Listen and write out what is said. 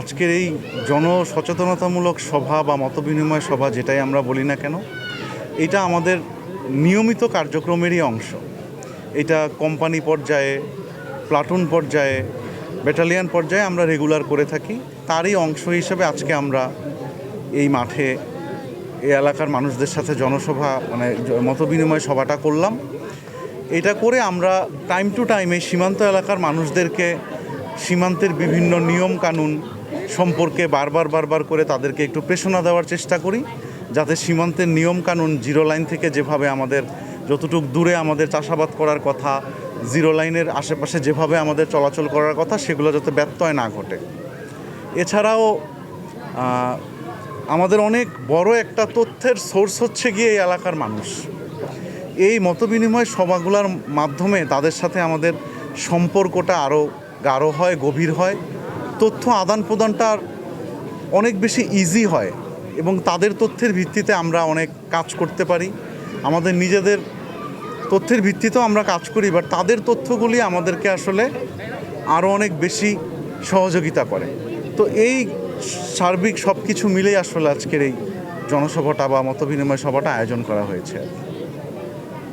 আজকের এই জনসচেতনতামূলক সভা বা মতবিনিময় সভা যেটাই আমরা বলি না কেন, এটা আমাদের নিয়মিত কার্যক্রমেরই অংশ। এটা কোম্পানি পর্যায়ে, প্লাটুন পর্যায়ে, ব্যাটালিয়ান পর্যায়ে আমরা রেগুলার করে থাকি। তারই অংশ হিসেবে আজকে আমরা এই মাঠে এই এলাকার মানুষদের সাথে জনসভা মানে মতবিনিময় সভাটা করলাম। এটা করে আমরা টাইম টু টাইমে সীমান্ত এলাকার মানুষদেরকে সীমান্তের বিভিন্ন নিয়ম কানুন সম্পর্কে বারবার বারবার করে তাদেরকে একটু প্রেষণা দেওয়ার চেষ্টা করি, যাতে সীমান্তের নিয়ম কানুন জিরো লাইন থেকে যেভাবে আমাদের যতটুক দূরে আমাদের চাষাবাদ করার কথা, জিরো লাইনের আশেপাশে যেভাবে আমাদের চলাচল করার কথা, সেগুলো যাতে ব্যত্যয় না ঘটে। এছাড়াও আমাদের অনেক বড় একটা তথ্যের সোর্স হচ্ছে গিয়ে এই এলাকার মানুষ। এই মতবিনিময় সভাগুলোর মাধ্যমে তাদের সাথে আমাদের সম্পর্কটা আরও গাঢ় হয়, গভীর হয়। তথ্য আদান প্রদানটা অনেক বেশি ইজি হয় এবং তাদের তথ্যের ভিত্তিতে আমরা অনেক কাজ করতে পারি। আমাদের নিজেদের তথ্যের ভিত্তিতেও আমরা কাজ করি বাট তাদের তথ্যগুলি আমাদেরকে আসলে আরও অনেক বেশি সহযোগিতা করে। তো এই সার্বিক সব কিছু মিলেই আসলে আজকের এই জনসভাটা বা মতবিনিময় সভাটা আয়োজন করা হয়েছে।